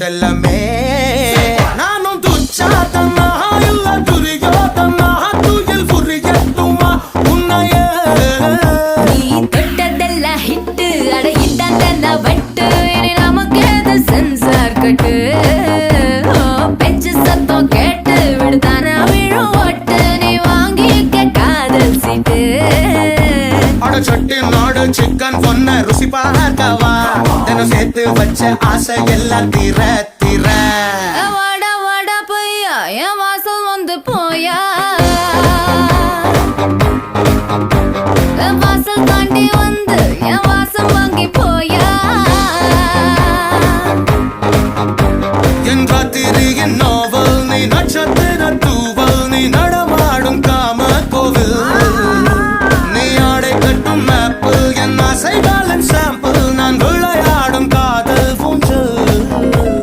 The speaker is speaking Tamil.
செல்லமே. நானும் துச்சாதனா இல்ல துரியோதனா துயில் புரியட்டுமா உன்னையே. நீ தொட்டதெல்லாம் ஹிட்டு அட இட்டாங்க வட்டு. நமக்கு அது சென்சார் கட்டு? பெஞ்சு சத்தம் கேட்டு விடுதானா விழும் ஒட்டு நீ வாங்கிக்க காதல் சீட்டு. அட சட்டி நாடு சிக்கன் பொண்ண ருசி பார்க்கவா? நாங்க சேர்த்து வச்ச ஆசை எல்லாம் தீர தீர. வாடா வாடா பையா. என் வாசல் வந்து போயா? வாசல் தாண்டி வந்து என் நீ நட்சத்திரத்தை